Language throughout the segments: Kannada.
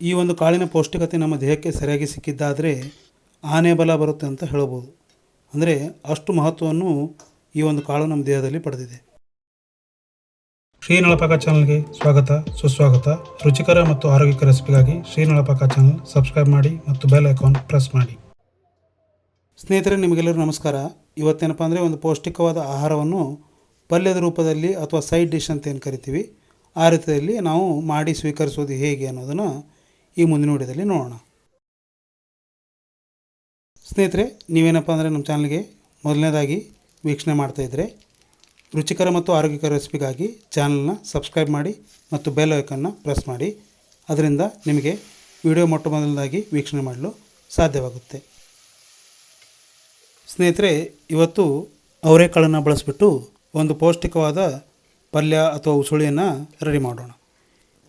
ಈ ಒಂದು ಕಾಳಿನ ಪೌಷ್ಟಿಕತೆ ನಮ್ಮ ದೇಹಕ್ಕೆ ಸರಿಯಾಗಿ ಸಿಕ್ಕಿದ್ದಾದರೆ ಆನೆ ಬಲ ಬರುತ್ತೆ ಅಂತ ಹೇಳಬಹುದು ಅಂದರೆ ಅಷ್ಟು ಮಹತ್ವವನ್ನು ಈ ಒಂದು ಕಾಳು ನಮ್ಮ ದೇಹದಲ್ಲಿ ಪಡೆದಿದೆ. ಶ್ರೀ ನಳಪಾಕ ಚಾನಲ್ಗೆ ಸ್ವಾಗತ, ಸುಸ್ವಾಗತ. ರುಚಿಕರ ಮತ್ತು ಆರೋಗ್ಯಕರ ರೆಸಿಪಿಗಾಗಿ ಶ್ರೀ ನಳಪಾಕ ಚಾನಲ್ ಸಬ್ಸ್ಕ್ರೈಬ್ ಮಾಡಿ ಮತ್ತು ಬೆಲ್ ಐಕಾನ್ ಪ್ರೆಸ್ ಮಾಡಿ. ಸ್ನೇಹಿತರೆ ನಿಮಗೆಲ್ಲರೂ ನಮಸ್ಕಾರ. ಇವತ್ತೇನಪ್ಪ ಅಂದರೆ ಒಂದು ಪೌಷ್ಟಿಕವಾದ ಆಹಾರವನ್ನು ಪಲ್ಯದ ರೂಪದಲ್ಲಿ ಅಥವಾ ಸೈಡ್ ಡಿಶ್ ಅಂತ ಏನು ಕರಿತೀವಿ, ಆ ರೀತಿಯಲ್ಲಿ ನಾವು ಮಾಡಿ ಸ್ವೀಕರಿಸೋದು ಹೇಗೆ ಅನ್ನೋದನ್ನು ಈ ಮುಂದಿನ ವಿಡಿಯೋದಲ್ಲಿ ನೋಡೋಣ. ಸ್ನೇಹಿತರೆ, ನೀವೇನಪ್ಪ ಅಂದರೆ ನಮ್ಮ ಚಾನಲ್ಗೆ ಮೊದಲನೇದಾಗಿ ವೀಕ್ಷಣೆ ಮಾಡ್ತಾಯಿದ್ರೆ ರುಚಿಕರ ಮತ್ತು ಆರೋಗ್ಯಕರ ರೆಸಿಪಿಗಾಗಿ ಚಾನಲ್ನ ಸಬ್ಸ್ಕ್ರೈಬ್ ಮಾಡಿ ಮತ್ತು ಬೆಲ್ ಐಕನ್ನ ಪ್ರೆಸ್ ಮಾಡಿ. ಅದರಿಂದ ನಿಮಗೆ ವಿಡಿಯೋ ಮೊಟ್ಟ ಮೊದಲನೇದಾಗಿ ವೀಕ್ಷಣೆ ಮಾಡಲು ಸಾಧ್ಯವಾಗುತ್ತೆ. ಸ್ನೇಹಿತರೆ, ಇವತ್ತು ಅವರೆಕಾಳನ್ನು ಬಳಸಿಬಿಟ್ಟು ಒಂದು ಪೌಷ್ಟಿಕವಾದ ಪಲ್ಯ ಅಥವಾ ಉಸುಳಿಯನ್ನು ರೆಡಿ ಮಾಡೋಣ.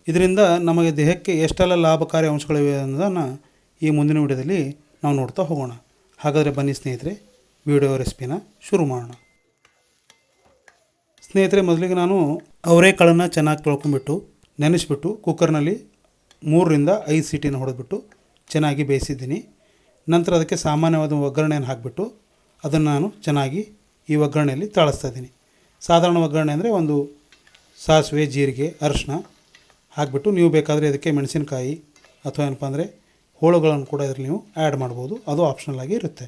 ಇದರಿಂದ ನಮಗೆ ದೇಹಕ್ಕೆ ಎಷ್ಟೆಲ್ಲ ಲಾಭಕಾರಿ ಅಂಶಗಳಿವೆ ಅನ್ನೋದನ್ನು ಈ ಮುಂದಿನ ವಿಡಿಯೋದಲ್ಲಿ ನಾವು ನೋಡ್ತಾ ಹೋಗೋಣ. ಹಾಗಾದರೆ ಬನ್ನಿ ಸ್ನೇಹಿತರೆ, ವಿಡಿಯೋ ರೆಸಿಪಿನ ಶುರು ಮಾಡೋಣ. ಸ್ನೇಹಿತರೆ, ಮೊದಲಿಗೆ ನಾನು ಅವರೆಕಾಳನ್ನು ಚೆನ್ನಾಗಿ ತೊಳ್ಕೊಂಬಿಟ್ಟು ನೆನೆಸಿಬಿಟ್ಟು ಕುಕ್ಕರ್ನಲ್ಲಿ ಮೂರರಿಂದ ಐದು ಸೀಟಿನ ಹೊಡೆದ್ಬಿಟ್ಟು ಚೆನ್ನಾಗಿ ಬೇಯಿಸಿದ್ದೀನಿ. ನಂತರ ಅದಕ್ಕೆ ಸಾಮಾನ್ಯವಾದ ಒಗ್ಗರಣೆಯನ್ನು ಹಾಕಿಬಿಟ್ಟು ಅದನ್ನು ನಾನು ಚೆನ್ನಾಗಿ ಈ ಒಗ್ಗರಣೆಯಲ್ಲಿ ತಾಳಿಸ್ತಾ ಇದ್ದೀನಿ. ಸಾಧಾರಣ ಒಗ್ಗರಣೆ ಅಂದರೆ ಒಂದು ಸಾಸಿವೆ, ಜೀರಿಗೆ ಅರಿಶಿನ ಹಾಕಿಬಿಟ್ಟು ನೀವು ಬೇಕಾದರೆ ಇದಕ್ಕೆ ಮೆಣಸಿನಕಾಯಿ ಅಥವಾ ಏನಪ್ಪ ಅಂದರೆ ಹೋಳುಗಳನ್ನು ಕೂಡ ಇದರಲ್ಲಿ ನೀವು ಆ್ಯಡ್ ಮಾಡ್ಬೋದು. ಅದು ಆಪ್ಷನಲ್ ಆಗಿ ಇರುತ್ತೆ.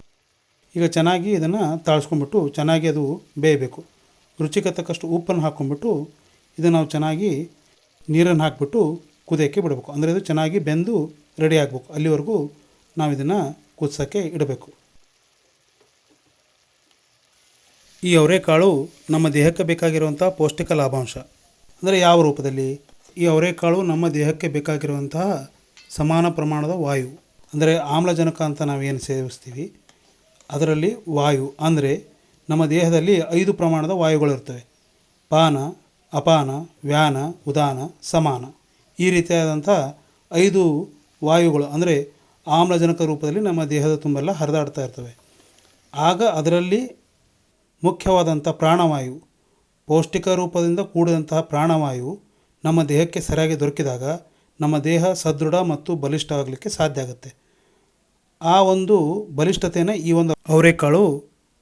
ಈಗ ಚೆನ್ನಾಗಿ ಇದನ್ನು ತಾಳ್ಸ್ಕೊಂಡ್ಬಿಟ್ಟು ಚೆನ್ನಾಗಿ ಅದು ಬೇಯಬೇಕು. ರುಚಿಗೆ ತಕ್ಕಷ್ಟು ಉಪ್ಪನ್ನು ಹಾಕ್ಕೊಂಡ್ಬಿಟ್ಟು ಇದನ್ನು ನಾವು ಚೆನ್ನಾಗಿ ನೀರನ್ನು ಹಾಕಿಬಿಟ್ಟು ಕುದಿಯೋಕ್ಕೆ ಬಿಡಬೇಕು. ಅಂದರೆ ಇದು ಚೆನ್ನಾಗಿ ಬೆಂದು ರೆಡಿ ಆಗಬೇಕು. ಅಲ್ಲಿವರೆಗೂ ನಾವು ಇದನ್ನು ಕುದಿಸೋಕ್ಕೆ ಇಡಬೇಕು. ಈ ಅವರೆಕಾಳು ನಮ್ಮ ದೇಹಕ್ಕೆ ಬೇಕಾಗಿರುವಂಥ ಪೌಷ್ಟಿಕ ಲಾಭಾಂಶ. ಅಂದರೆ ಯಾವ ರೂಪದಲ್ಲಿ? ಈ ಅವರೆಕಾಳು ನಮ್ಮ ದೇಹಕ್ಕೆ ಬೇಕಾಗಿರುವಂತಹ ಸಮಾನ ಪ್ರಮಾಣದ ವಾಯು. ಅಂದರೆ ಆಮ್ಲಜನಕ ಅಂತ ನಾವೇನು ಸೇವಿಸ್ತೀವಿ? ಅದರಲ್ಲಿ ವಾಯು. ಅಂದರೆ ನಮ್ಮ ದೇಹದಲ್ಲಿ ಐದು ಪ್ರಮಾಣದ ವಾಯುಗಳಿರ್ತವೆ. ಪಾನ, ಅಪಾನ, ವ್ಯಾನ, ಉದಾನ, ಸಮಾನ. ಈ ರೀತಿಯಾದಂಥ ಐದು ವಾಯುಗಳು, ಅಂದರೆ ಆಮ್ಲಜನಕ ರೂಪದಲ್ಲಿ ನಮ್ಮ ದೇಹದ ತುಂಬೆಲ್ಲ ಹರಿದಾಡ್ತಾ ಇರ್ತವೆ. ಆಗ ಅದರಲ್ಲಿ ಮುಖ್ಯವಾದಂಥ ಪ್ರಾಣವಾಯು, ಪೌಷ್ಟಿಕ ರೂಪದಿಂದ ಕೂಡಿದಂತಹ ಪ್ರಾಣವಾಯು ನಮ್ಮ ದೇಹಕ್ಕೆ ಸರಿಯಾಗಿ ದೊರಕಿದಾಗ ನಮ್ಮ ದೇಹ ಸದೃಢ ಮತ್ತು ಬಲಿಷ್ಠ ಆಗಲಿಕ್ಕೆ ಸಾಧ್ಯ ಆಗುತ್ತೆ. ಆ ಒಂದು ಬಲಿಷ್ಠತೆಯನ್ನು ಈ ಒಂದು ಅವರೆಕಾಳು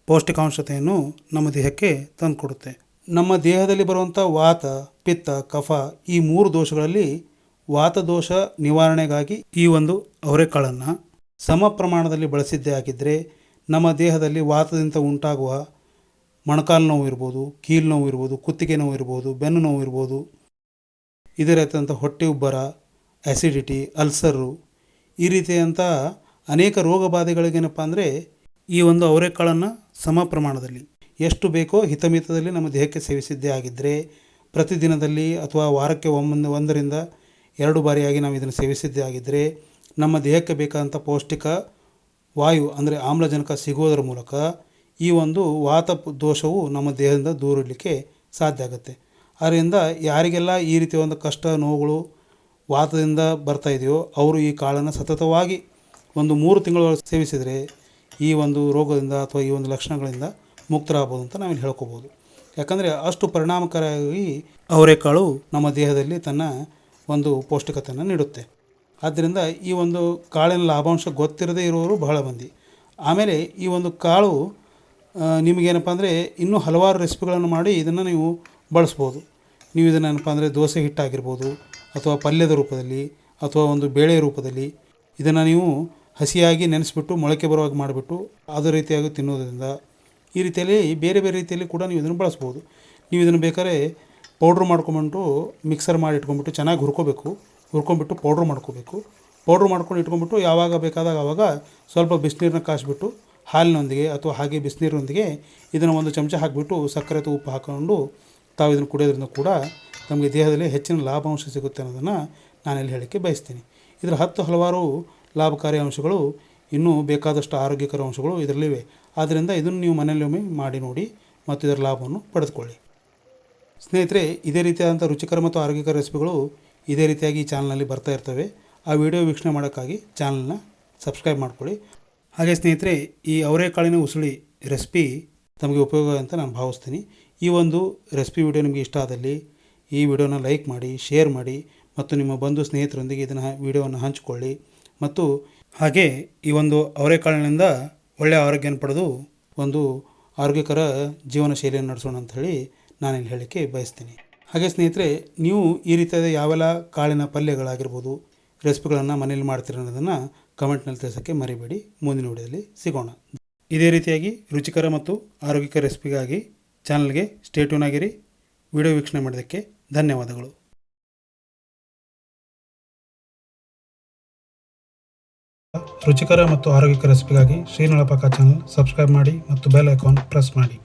ಪೌಷ್ಟಿಕಾಂಶತೆಯನ್ನು ನಮ್ಮ ದೇಹಕ್ಕೆ ತಂದುಕೊಡುತ್ತೆ. ನಮ್ಮ ದೇಹದಲ್ಲಿ ಬರುವಂಥ ವಾತ, ಪಿತ್ತ, ಕಫ ಈ ಮೂರು ದೋಷಗಳಲ್ಲಿ ವಾತ ದೋಷ ನಿವಾರಣೆಗಾಗಿ ಈ ಒಂದು ಅವರೆಕಾಳನ್ನು ಸಮ ಪ್ರಮಾಣದಲ್ಲಿ ಬಳಸಿದ್ದೇ ಆಗಿದ್ದರೆ ನಮ್ಮ ದೇಹದಲ್ಲಿ ವಾತದಿಂದ ಉಂಟಾಗುವ ಮೊಣಕಾಲು ನೋವು ಇರ್ಬೋದು, ಕೀಲು ನೋವು ಇರ್ಬೋದು, ಕುತ್ತಿಗೆ ನೋವು ಇರ್ಬೋದು, ಬೆನ್ನು ನೋವು ಇರ್ಬೋದು ಇದೇ ರೀತಿಯಾದಂಥ ಹೊಟ್ಟೆ ಉಬ್ಬರ ಆ್ಯಸಿಡಿಟಿ ಅಲ್ಸರು ಈ ರೀತಿಯಾದಂಥ ಅನೇಕ ರೋಗ ಬಾಧೆಗಳಿಗೇನಪ್ಪ ಅಂದರೆ ಈ ಒಂದು ಅವರೆಕಾಳನ್ನು ಸಮ ಪ್ರಮಾಣದಲ್ಲಿ ಎಷ್ಟು ಬೇಕೋ ಹಿತಮಿತದಲ್ಲಿ ನಮ್ಮ ದೇಹಕ್ಕೆ ಸೇವಿಸಿದ್ದೇ ಆಗಿದ್ದರೆ ಪ್ರತಿದಿನದಲ್ಲಿ ಅಥವಾ ವಾರಕ್ಕೆ ಒಮ್ಮೊಂದು ಒಂದರಿಂದ ಎರಡು ಬಾರಿಯಾಗಿ ನಾವು ಇದನ್ನು ಸೇವಿಸಿದ್ದೇ ಆಗಿದ್ದರೆ ನಮ್ಮ ದೇಹಕ್ಕೆ ಬೇಕಾದಂಥ ಪೌಷ್ಟಿಕ ವಾಯು ಅಂದರೆ ಆಮ್ಲಜನಕ ಸಿಗುವುದರ ಮೂಲಕ ಈ ಒಂದು ವಾತ ದೋಷವು ನಮ್ಮ ದೇಹದಿಂದ ದೂರ ಇಡಲಿಕ್ಕೆ ಸಾಧ್ಯ ಆಗುತ್ತೆ. ಆದ್ದರಿಂದ ಯಾರಿಗೆಲ್ಲ ಈ ರೀತಿಯ ಒಂದು ಕಷ್ಟ ನೋವುಗಳು ವಾತದಿಂದ ಬರ್ತಾ ಇದೆಯೋ ಅವರು ಈ ಕಾಳನ್ನು ಸತತವಾಗಿ ಒಂದು ಮೂರು ತಿಂಗಳು ಸೇವಿಸಿದರೆ ಈ ಒಂದು ರೋಗದಿಂದ ಅಥವಾ ಈ ಒಂದು ಲಕ್ಷಣಗಳಿಂದ ಮುಕ್ತರಾಗ್ಬೋದು ಅಂತ ನಾವಿಲ್ಲಿ ಹೇಳ್ಕೋಬೋದು. ಯಾಕಂದರೆ ಅಷ್ಟು ಪರಿಣಾಮಕಾರಿಯಾಗಿ ಅವರೆಕಾಳು ನಮ್ಮ ದೇಹದಲ್ಲಿ ತನ್ನ ಒಂದು ಪೌಷ್ಟಿಕತೆಯನ್ನು ನೀಡುತ್ತೆ. ಆದ್ದರಿಂದ ಈ ಒಂದು ಕಾಳಿನ ಲಾಭಾಂಶ ಗೊತ್ತಿರದೇ ಇರುವವರು ಬಹಳ ಮಂದಿ. ಆಮೇಲೆ ಈ ಒಂದು ಕಾಳು ನಿಮಗೇನಪ್ಪ ಅಂದರೆ ಇನ್ನೂ ಹಲವಾರು ರೆಸಿಪಿಗಳನ್ನು ಮಾಡಿ ಇದನ್ನು ನೀವು ಬಳಸ್ಬೋದು. ನೀವು ಇದನ್ನ ಏನಪ್ಪ ಅಂದರೆ ದೋಸೆ ಹಿಟ್ಟಾಗಿರ್ಬೋದು ಅಥವಾ ಪಲ್ಯದ ರೂಪದಲ್ಲಿ ಅಥವಾ ಒಂದು ಬೇಳೆ ರೂಪದಲ್ಲಿ ಇದನ್ನು ನೀವು ಹಸಿಯಾಗಿ ನೆನೆಸ್ಬಿಟ್ಟು ಮೊಳಕೆ ಬರುವಾಗ ಮಾಡಿಬಿಟ್ಟು ಅದೇ ರೀತಿಯಾಗಿ ತಿನ್ನೋದ್ರಿಂದ ಈ ರೀತಿಯಲ್ಲಿ ಬೇರೆ ಬೇರೆ ರೀತಿಯಲ್ಲಿ ಕೂಡ ನೀವು ಇದನ್ನು ಬಳಸ್ಬೋದು. ನೀವು ಇದನ್ನು ಬೇಕಾದ್ರೆ ಪೌಡ್ರ್ ಮಾಡ್ಕೊಂಬಿಟ್ಟು ಮಿಕ್ಸರ್ ಮಾಡಿ ಇಟ್ಕೊಂಬಿಟ್ಟು ಚೆನ್ನಾಗಿ ಹುರ್ಕೋಬೇಕು. ಹುರ್ಕೊಂಬಿಟ್ಟು ಪೌಡ್ರ್ ಮಾಡ್ಕೋಬೇಕು. ಪೌಡ್ರ್ ಮಾಡ್ಕೊಂಡು ಇಟ್ಕೊಂಬಿಟ್ಟು ಯಾವಾಗ ಬೇಕಾದಾಗ ಆವಾಗ ಸ್ವಲ್ಪ ಬಿಸಿನೀರನ್ನ ಕಾಯಿಸ್ಬಿಟ್ಟು ಹಾಲಿನೊಂದಿಗೆ ಅಥವಾ ಹಾಗೆ ಬಿಸಿನೀರಿನೊಂದಿಗೆ ಇದನ್ನು ಒಂದು ಚಮಚ ಹಾಕಿಬಿಟ್ಟು ಸಕ್ಕರೆ ಉಪ್ಪು ಹಾಕ್ಕೊಂಡು ತಾವು ಇದನ್ನು ಕುಡಿಯೋದ್ರಿಂದ ಕೂಡ ನಮಗೆ ದೇಹದಲ್ಲಿ ಹೆಚ್ಚಿನ ಲಾಭಾಂಶ ಸಿಗುತ್ತೆ ಅನ್ನೋದನ್ನು ನಾನಿಲ್ಲಿ ಹೇಳಕ್ಕೆ ಬಯಸ್ತೀನಿ. ಇದರ ಹತ್ತು ಹಲವಾರು ಲಾಭಕಾರಿ ಅಂಶಗಳು ಇನ್ನೂ ಬೇಕಾದಷ್ಟು ಆರೋಗ್ಯಕರ ಅಂಶಗಳು ಇದರಲ್ಲಿವೆ. ಆದ್ದರಿಂದ ಇದನ್ನು ನೀವು ಮನೆಯಲ್ಲೊಮ್ಮೆ ಮಾಡಿ ನೋಡಿ ಮತ್ತು ಇದರ ಲಾಭವನ್ನು ಪಡೆದುಕೊಳ್ಳಿ. ಸ್ನೇಹಿತರೆ, ಇದೇ ರೀತಿಯಾದಂಥ ರುಚಿಕರ ಮತ್ತು ಆರೋಗ್ಯಕರ ರೆಸಿಪಿಗಳು ಇದೇ ರೀತಿಯಾಗಿ ಈ ಚಾನಲ್ನಲ್ಲಿ ಬರ್ತಾ ಇರ್ತವೆ. ಆ ವಿಡಿಯೋ ವೀಕ್ಷಣೆ ಮಾಡೋಕ್ಕಾಗಿ ಚಾನಲ್ನ ಸಬ್ಸ್ಕ್ರೈಬ್ ಮಾಡ್ಕೊಳ್ಳಿ. ಹಾಗೆ ಸ್ನೇಹಿತರೆ, ಈ ಅವರೆಕಾಳಿನ ಉಸುಳಿ ರೆಸಿಪಿ ತಮಗೆ ಉಪಯೋಗ ಅಂತ ನಾನು ಭಾವಿಸ್ತೀನಿ. ಈ ಒಂದು ರೆಸಿಪಿ ವಿಡಿಯೋ ನಿಮಗೆ ಇಷ್ಟ ಆದಲ್ಲಿ ಈ ವಿಡಿಯೋನ ಲೈಕ್ ಮಾಡಿ, ಶೇರ್ ಮಾಡಿ ಮತ್ತು ನಿಮ್ಮ ಬಂಧು ಸ್ನೇಹಿತರೊಂದಿಗೆ ಇದನ್ನು ವಿಡಿಯೋವನ್ನು ಹಂಚಿಕೊಳ್ಳಿ. ಮತ್ತು ಹಾಗೆ ಈ ಒಂದು ಅವರೆಕಾಳಿನಿಂದ ಒಳ್ಳೆಯ ಆರೋಗ್ಯನ ಪಡೆದು ಒಂದು ಆರೋಗ್ಯಕರ ಜೀವನ ಶೈಲಿಯನ್ನು ನಡೆಸೋಣ ಅಂತ ಹೇಳಿ ನಾನಿಲ್ಲಿ ಹೇಳಲಿಕ್ಕೆ ಬಯಸ್ತೀನಿ. ಹಾಗೆ ಸ್ನೇಹಿತರೆ, ನೀವು ಈ ರೀತಿಯಾದ ಯಾವೆಲ್ಲ ಕಾಳಿನ ಪಲ್ಯಗಳಾಗಿರ್ಬೋದು, ರೆಸಿಪಿಗಳನ್ನು ಮನೇಲಿ ಮಾಡ್ತೀರ ಅನ್ನೋದನ್ನು ಕಮೆಂಟ್ನಲ್ಲಿ ತಿಳಿಸೋಕ್ಕೆ ಮರಿಬೇಡಿ. ಮುಂದಿನ ವಿಡಿಯೋದಲ್ಲಿ ಸಿಗೋಣ. ಇದೇ ರೀತಿಯಾಗಿ ರುಚಿಕರ ಮತ್ತು ಆರೋಗ್ಯಕರ ರೆಸಿಪಿಗಾಗಿ ಚಾನಲ್ಗೆ ಸ್ಟೇಟ್ಯೂನ್ ಆಗಿರಿ. ವಿಡಿಯೋ ವೀಕ್ಷಣೆ ಮಾಡೋದಕ್ಕೆ ಧನ್ಯವಾದಗಳು. ರುಚಿಕರ ಮತ್ತು ಆರೋಗ್ಯಕರ ರೆಸಿಪಿಗಾಗಿ ಶ್ರೀನಳಪಾಕ ಚಾನಲ್ ಸಬ್ಸ್ಕ್ರೈಬ್ ಮಾಡಿ ಮತ್ತು ಬೆಲ್ ಐಕಾನ್ ಪ್ರೆಸ್ ಮಾಡಿ.